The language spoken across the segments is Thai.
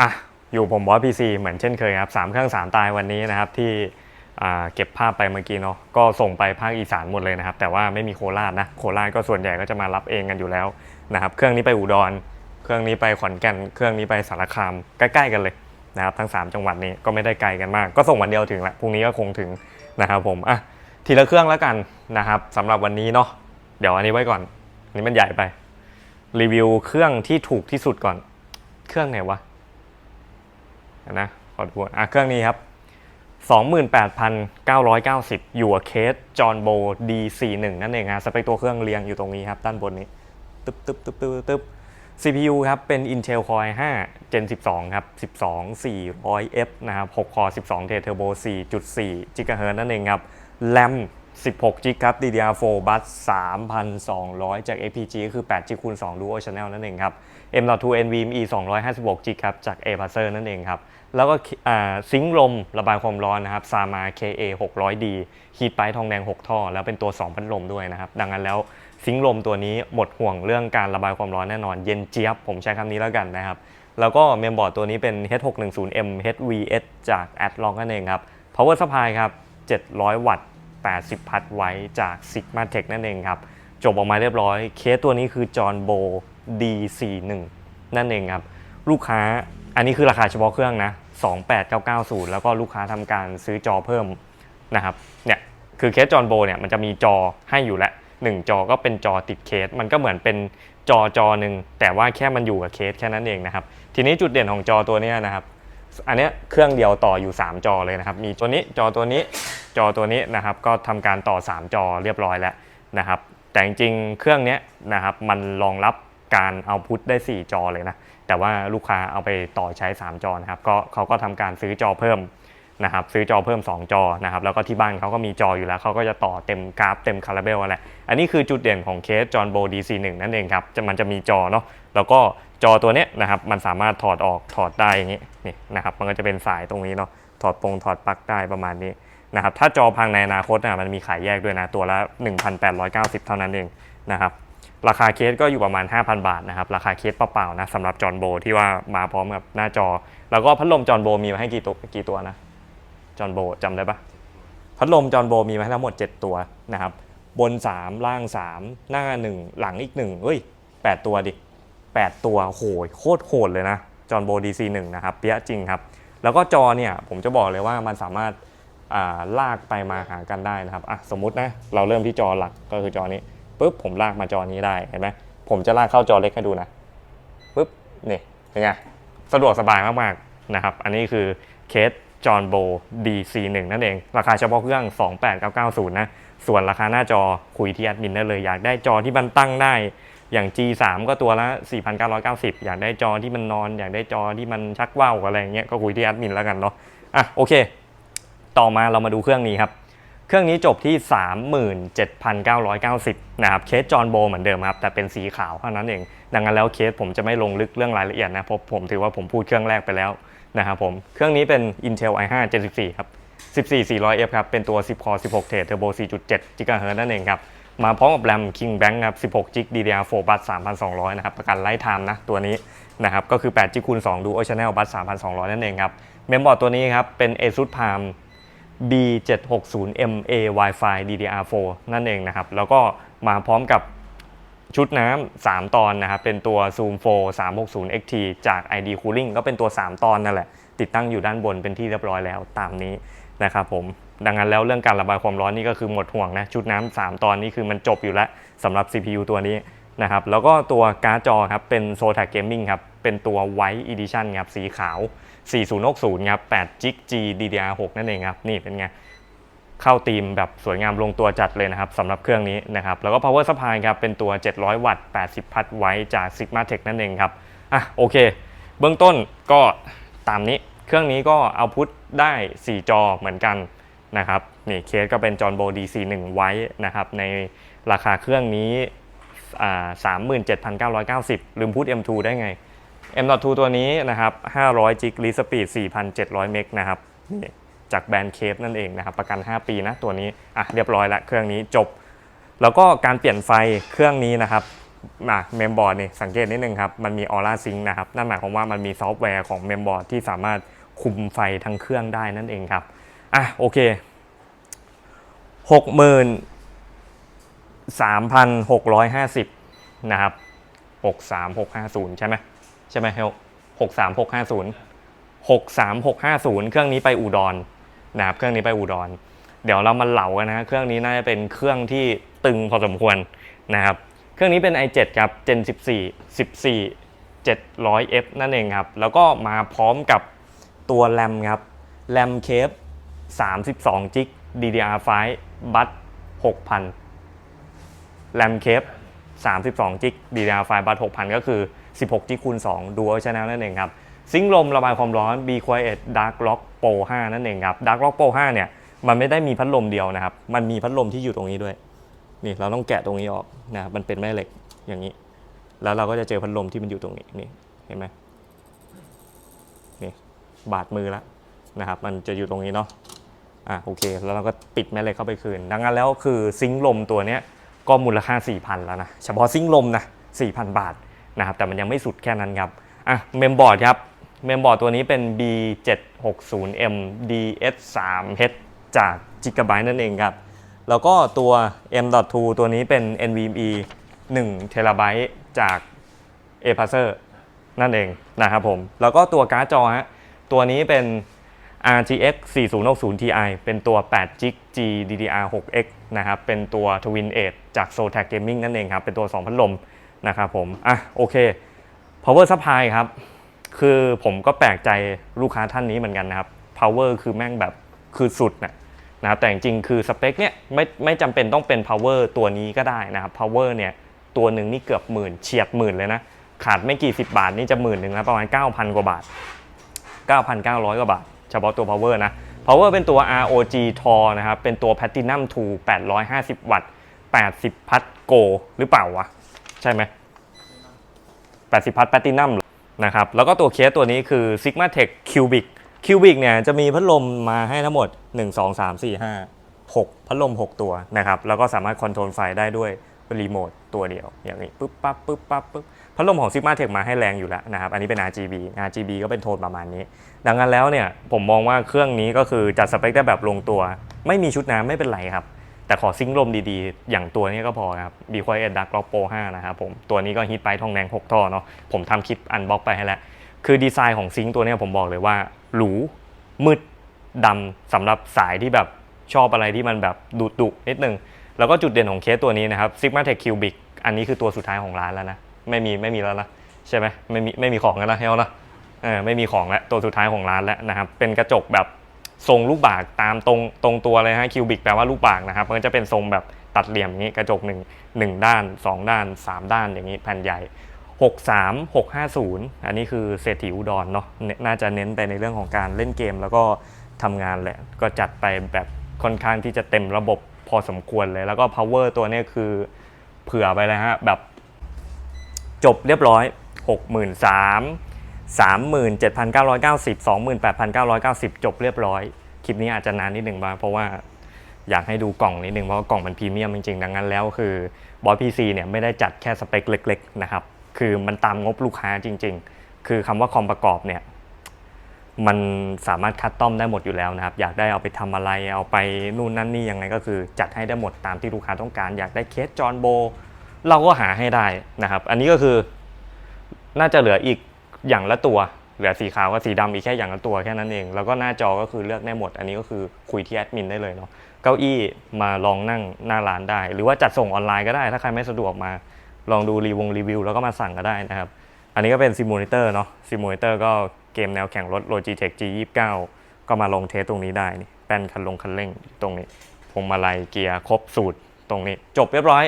อะอยู่ผมบอสพีซีเหมือนเช่นเคยครับสามเครื่องสามตายวันนี้นะครับที่เก็บภาพไปเมื่อกี้เนาะก็ส่งไปภาคอีสานหมดเลยนะครับ แต่ว่าไม่มีโคราชนะโคราชก็ส่วนใหญ่ก็จะมารับเองกันอยู่แล้วนะครับ เครื่องนี้ไปอุดร เครื่องนี้ไปขอนแก่น เครื่องนี้ไปสารคามใกล้ๆกันเลยนะครับทั้ง 3 จังหวัดนี้ก็ไม่ได้ไกลกันมาก ก็ส่งวันเดียวถึงละพรุ่งนี้ก็คงถึงนะครับผมอะทีละเครื่องแล้วกันนะครับสำหรับวันนี้เนาะเดี๋ยวอันนี้ไว้ก่อนอันนี้มันใหญ่ไปรีวิวเครื่องที่ถูกที่สุดก่อน เครื่องไหนวะ นะขอดูก่อนอะเครื่องนี้ครับ 28,990 อยู่กับเคสจอห์นโบ D41 นั่นเองฮะสเปคตัวเครื่องเรียงอยู่ตรงนี้ครับ ด้านบนนี้ ตึ๊บตึ๊บตึ๊บตึ๊บตึ๊บ CPU ครับ เป็น Intel Core i5 Gen 12 ครับ 12 400F นะครับ6 Core 12 T Turbo 4.4 GHz นั่นเองครับ RAM 16 g b ครับ DDR4 บัส3,200 จาก APG ก็คือ8 g คูณ2 Dual Channel นั่นเองครับ M.2 NVMe 256 g b ครับจาก a p a c e r นั่นเองครับ แล้วก็ซิงค์ลมระบายความร้อนนะครับ Sama KA 600D ฮีทไปทองแดง 6 ท่อ แล้วเป็นตัว 2 พัดลมด้วยนะครับ ดังนั้นแล้วซิงค์ลมตัวนี้หมดห่วงเรื่องการระบายความร้อนแน่นอน เย็นเจี๊ยบ ผมใช้คำนี้แล้วกันนะครับ แล้วก็เมมบอร์ดตัวนี้เป็น H610M HVS จาก Adlock นั่นเองครับ Power Supply ครับ 700 วัตต์ 80 พัทไว้จาก Sigma Tech นั่นเองครับ จบออกมาเรียบร้อย เคสตัวนี้คือ John Bo D41 นั่นเองครับ ลูกค้าอันนี้คือราคาเฉพาะเครื่องนะ 28990 แล้วก็ลูกค้าทำการซื้อจอเพิ่มนะครับเนี่ยคือเคสจอห์นโบเนี่ยมันจะมีจอให้อยู่แล้วหนึ่งจอก็เป็นจอติดเคส มันก็เหมือนเป็นจอจอหนึ่งแต่ว่าแค่มันอยู่กับเคสแค่นั้นเองนะครับ ทีนี้จุดเด่นของจอตัวนี้นะครับ อันนี้เครื่องเดียวต่ออยู่ 3 จอเลยนะครับ มีตัวนี้จอตัวนี้ จอตัวนี้นะครับก็ทำการต่อ 3 จอเรียบร้อยแล้วนะครับ แต่จริงๆเครื่องนี้นะครับมันรองรับการเอาพุทได้ 4 จอเลยนะแต่ว่าลูกค้าเอาไปต่อใช้ 3 จอนะครับก็เขาก็ทำการซื้อจอเพิ่มนะครับซื้อจอเพิ่ม 2 จอนะครับแล้วก็ที่บ้านเขาก็มีจออยู่แล้วเขาก็จะต่อเต็มกราฟเต็มคาราเบลอะไรอันนี้คือจุดเด่นของเคสจอห์นโบ DC1 นั่นเองครับจะมันจะมีจอเนาะแล้วก็จอตัวเนี้ยนะครับมันสามารถถอดออกถอดได้อย่างนี้นี่นะครับมันก็จะเป็นสายตรงนี้เนาะ ถอดปงถอดปลั๊กได้ประมาณนี้นะครับถ้าจอพังในอนาคตนะมันมีขายแยกด้วยนะ ตัวละ 1,890 เท่านั้นเองนะครับราคาเคสก็อยู่ประมาณ 5,000 บาทนะครับ ราคาเคสเปล่าๆนะสำหรับจอนโบที่ว่ามาพร้อมกับหน้าจอ แล้วก็พัดลมจอนโบมีมาให้กี่ตัวกี่ตัวนะจอนโบจำได้ปะพัดลมจอนโบมีมาให้ทั้งหมด 7 ตัวนะครับ บน 3 ล่าง 3 หน้า 1 หลังอีก1เฮ้ย 8 ตัวดิ 8 ตัวโหยโคตรโหดเลยนะจอห์นโบ DC1 นะครับเปี้ยจริงครับ แล้วก็จอเนี่ยผมจะบอกเลยว่ามันสามารถาลากไปมาหากันได้นะครับอะสมมตินะเราเริ่มที่จอหลักก็คือจอนี้ปุ๊บผมลากมาจอนี้ได้เห็นไหมผมจะลากเข้าจอเล็กให้ดูนะปุ๊บนี่เป็นไงสะดวกสบายมากๆนะครับ อันนี้คือเคสจอห์นโบ DC1 นั่นเอง ราคาเฉพาะเครื่อง 28990 นะ ส่วนราคาหน้าจอคุยที่แอดมินได้เลย อยากได้จอที่มันตั้งได้ อย่าง G3 ก็ตัวละ 4,990 อยากได้จอที่มันนอน อยากได้จอที่มันชักว่าวอะไรเงี้ยก็คุยที่แอดมินแล้วกันเนาะอะโอเค ต่อมาเรามาดูเครื่องนี้ครับ เครื่องนี้จบที่ 37,990 นะครับ เคสจอห์นโบเหมือนเดิมครับ แต่เป็นสีขาวเท่านั้นเอง ดังนั้นแล้วเคสผมจะไม่ลงลึกเรื่องรายละเอียดนะเพราะผมถือว่าผมพูดเครื่องแรกไปแล้วนะครับผม เครื่องนี้เป็น Intel i5 74 ครับ 14 400F ครับ เป็นตัว 10 Core 16 Thread Turbo 4.7 GHz นั่นเองครับ มาพร้อมกับแรม King Bank ครับ16 g b DDR4 บัส3,200 นะครับ ประกันไลฟ์ไทม์นะ ตัวนี้นะครับ ก็คือ8 g คูณ2 Dual Channel บัส3,200 นั่นเองครับ เมมบอร์ดตัวนี้ครับ เป็น ASUS Palm B760MA Wi-Fi DDR4 นั่นเองนะครับ แล้วก็มาพร้อมกับชุดน้ำ 3 ตอนนะครับ เป็นตัว Zoom 4 360 XT จาก ID Cooling ก็เป็นตัว 3 ตอนนั่นแหละ ติดตั้งอยู่ด้านบนเป็นที่เรียบร้อยแล้วตามนี้นะครับผม ดังนั้นแล้วเรื่องการระบายความร้อนนี่ก็คือหมดห่วงนะชุดน้ำ3ตอนนี้คือมันจบอยู่แล้วสำหรับ CPU ตัวนี้นะครับแล้วก็ตัวการ์ดจอครับเป็น Zotac Gaming ครับเป็นตัว White Edition ครับสีขาว 4060ครับ8 g G DDR6 นั่นเองครับนี่เป็นไงเข้าธีมแบบสวยงามลงตัวจัดเลยนะครับสำหรับเครื่องนี้นะครับแล้วก็ power supply ครับเป็นตัว 700 วัตต์ 80 พัทไว้จาก Sigma Tech นั่นเองครับอะโอเค เบื้องต้นก็ตามนี้ เครื่องนี้ก็เอาพุทได้ 4 จอเหมือนกัน นะครับนี่เคสก็เป็นจอห์นโบ DC1 ไว้นะครับในราคาเครื่องนี้อ่นเจ็ดพันเก้า37,990ลืมพูด M2 ได้ไง M.2 ตัวนี้นะครับ500จิกรีสปีด4,700 เมกนะครับนี่จากแบรนด์เคฟนั่นเองนะครับ ประกัน 5 ปีนะตัวนี้อะเรียบร้อยละเครื่องนี้จบ แล้วก็การเปลี่ยนไฟเครื่องนี้นะครับมาเมมบอร์ดนี่สังเกตนิดนึงครับ มันมีออร่าซิงนะครับ นั่นหมายความว่ามันมีซอฟต์แวร์ของเมมบอร์ดที่สามารถคุมไฟทั้งเครื่องได้นั่นเองครับ อะโอเคหกหมื่นสามพันหกร้อยห้าสิบนะครับหกสามหกห้าศูนย์ใช่ไหมใช่ไหมเฮลหกสามหกห้าศูนย์หกสามหกห้าศูนย์เครื่องนี้ไปอุดรนะครับเครื่องนี้ไปอุดร เดี๋ยวเรามาเหลากันนะเครื่องนี้น่าจะเป็นเครื่องที่ตึงพอสมควรนะครับเครื่องนี้เป็น i7 ครับ Gen 14 14 700F นั่นเองครับ แล้วก็มาพร้อมกับตัวแรมครับแรมเคป 32 จิก DDR5 บัต6,000 แรมเคป32 จิก DDR5 บัต6,000 ก็คือ 16 จิกคูณ2 Dual Channel นั่นเองครับ ซิงลมระบายความร้อน Be Quiet Dark Lock Pro 5 นั่นเองครับ Dark Lock Pro 5 เนี่ย มันไม่ได้มีพัดลมเดียวนะครับ มันมีพัดลมที่อยู่ตรงนี้ด้วย นี่เราต้องแกะตรงนี้ออกนะครับมันเป็นแม่เหล็กอย่างนี้ แล้วเราก็จะเจอพัดลมที่มันอยู่ตรงนี้นี่เห็นไหมนี่บาดมือแล้วนะครับ มันจะอยู่ตรงนี้เนาะ อะโอเค แล้วเราก็ปิดแม่เหล็กเข้าไปคืน ดังนั้นแล้วคือซิงค์ลมตัวเนี้ยก็มูลค่า 4,000 แล้วนะ เฉพาะซิงค์ลมนะ 4,000 บาทนะครับแต่มันยังไม่สุดแค่นั้นครับอะเมมบอร์ดครับเมมบอร์ดตัวนี้เป็น B760M DS3H จาก Gigabyte นั่นเองครับแล้วก็ตัว M.2 ตัวนี้เป็น NVMe 1 t b จาก a p a c e r นั่นเองนะครับผม แล้วก็ตัวการ์ดจอฮะตัวนี้เป็น RTX 4060 Ti เป็นตัว8 GB GDDR6X นะครับ เป็นตัว Twin Edge จาก Zotac Gaming นั่นเองครับ เป็นตัว 2 พัดลมนะครับผม อะ โอเค power supply ครับ คือผมก็แปลกใจลูกค้าท่านนี้เหมือนกันนะครับ power คือแม่งแบบคือสุดนะนะแต่จริงๆคือสเปคเนี่ยไม่ไม่จำเป็นต้องเป็น power ตัวนี้ก็ได้นะครับ power เนี่ยตัวหนึ่งนี่เกือบหมื่นเฉียดหมื่นเลยนะ ขาดไม่กี่สิบบาทนี่จะหมื่นหนึ่งแล้วประมาณ 9,000 กว่าบาท 9,900 กว่าบาท เฉพาะตัว power นะ power เป็นตัว ROG Tor นะครับ เป็นตัว Platinum 2 850 วัตต์ 80 พัทโก หรือเปล่าวะ ใช่ไหม 80 พัท Platinum นะครับ แล้วก็ตัวเคสตัวนี้คือ Sigma Tech Cubic Cubic เนี่ยจะมีพัดลมมาให้ทั้งหมด 1 2 3 4 5 6 พัดลม 6 ตัวนะครับ แล้วก็สามารถคอนโทรลไฟได้ด้วยรีโมทตัวเดียว อย่างนี้ ปึ๊บปั๊บปึ๊บปั๊บปึ๊บ พัดลมของ Sigma Tech มาให้แรงอยู่แล้วนะครับ อันนี้เป็น RGB RGB ก็เป็นโทนประมาณนี้ ดังนั้นแล้วเนี่ยผมมองว่าเครื่องนี้ก็คือจัดสเปคได้แบบลงตัว ไม่มีชุดน้ำไม่เป็นไรครับ แต่ขอซิงค์ลมดีๆ อย่างตัวนี้ก็พอครับ b q u i e t Dark Rock Pro 5 นะครับผม ตัวนี้ก็ฮิตไปทองแดง 6 ท่อเนาะ ผมทำคลิปอันบ็อกไปให้แล้ว คือดีไซน์ของซิงค์ตัวนี้ผมบอกเลยว่าหรูมืดดำสำหรับสายที่แบบชอบอะไรที่มันแบบดุดุนิดนึง แล้วก็จุดเด่นของเคสตัวนี้นะครับ Sigma Tech Cubic อันนี้คือตัวสุดท้ายของร้านแล้วนะ ไม่มีไม่มีแล้วนะใช่ไหมไม่มีไม่มีของแล้วนะเฮลนะเออไม่มีของแล้วตัวสุดท้ายของร้านแล้วนะครับเป็นกระจกแบบทรงลูกบากตามตรงตรงตัวเลยฮะคิวบิกแปลว่าลูกบากนะครับมันก็จะเป็นทรงแบบตัดเหลี่ยมอย่างนี้กระจกหนึ่งหนึ่งด้าน 2 ด้าน 3 ด้านอย่างนี้แผ่นใหญ่ 63 650 อันนี้คือเศรษฐีอุดรเนาะน่าจะเน้นไปในเรื่องของการเล่นเกมแล้วก็ทำงานแหละ ก็จัดไปแบบค่อนข้างที่จะเต็มระบบพอสมควรเลย แล้วก็ power ตัวนี้คือเผื่อไปเลยฮะแบบ จบเรียบร้อย 63 37,990 28,990 จบเรียบร้อย คลิปนี้อาจจะนานนิดหนึ่งบ้างเพราะว่าอยากให้ดูกล่องนิดหนึ่งเพราะกล่องมันพรีเมียมจริงๆ ดังนั้นแล้วคือบอสพีซีเนี่ยไม่ได้จัดแค่สเปคเล็กๆนะครับ คือมันตามงบลูกค้าจริง ๆ คือคำว่าคอมประกอบเนี่ยมันสามารถคัดต้อมได้หมดอยู่แล้วนะครับ อยากได้เอาไปทำอะไรเอาไปนู่นนั่นนี่ยังไงก็คือจัดให้ได้หมดตามที่ลูกค้าต้องการ อยากได้เคสจอนโบ เราก็หาให้ได้นะครับ อันนี้ก็คือน่าจะเหลืออีกอย่างละตัว เหลือสีขาวกับสีดำอีกแค่อย่างละตัวแค่นั้นเอง แล้วก็หน้าจอก็คือเลือกได้หมด อันนี้ก็คือคุยที่แอดมินได้เลยเนาะ เก้าอี้มาลองนั่งหน้าร้านได้ หรือว่าจัดส่งออนไลน์ก็ได้ ถ้าใครไม่สะดวกมา ลองดูรีวงรีวิว แล้วก็มาสั่งก็ได้นะครับ อันนี้ก็เป็นซิมูเลเตอร์เนาะ ซิมูเลเตอร์ก็เกมแนวแข่งรถ Logitech G29 ก็มาลงเทสตรงนี้ได้นี่แป้นคันลงคันเร่งตรงนี้พวงมาลัยเกียร์ครบสูตรตรงนี้ จบเรียบร้อย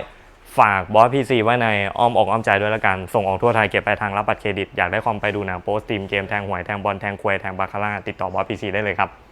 ฝากบอสพีซีไว้ในอ้อมอกอ้อมใจด้วยละกัน ส่งออกทั่วไทยเก็บไปลายทางรับบัตรเครดิต อยากได้คอมไปดูหนังโปสตรีมเกมแทงหวยแทงบอลแทงควยแทงบาคาร่าติดต่อบอสพีซีได้เลยครับ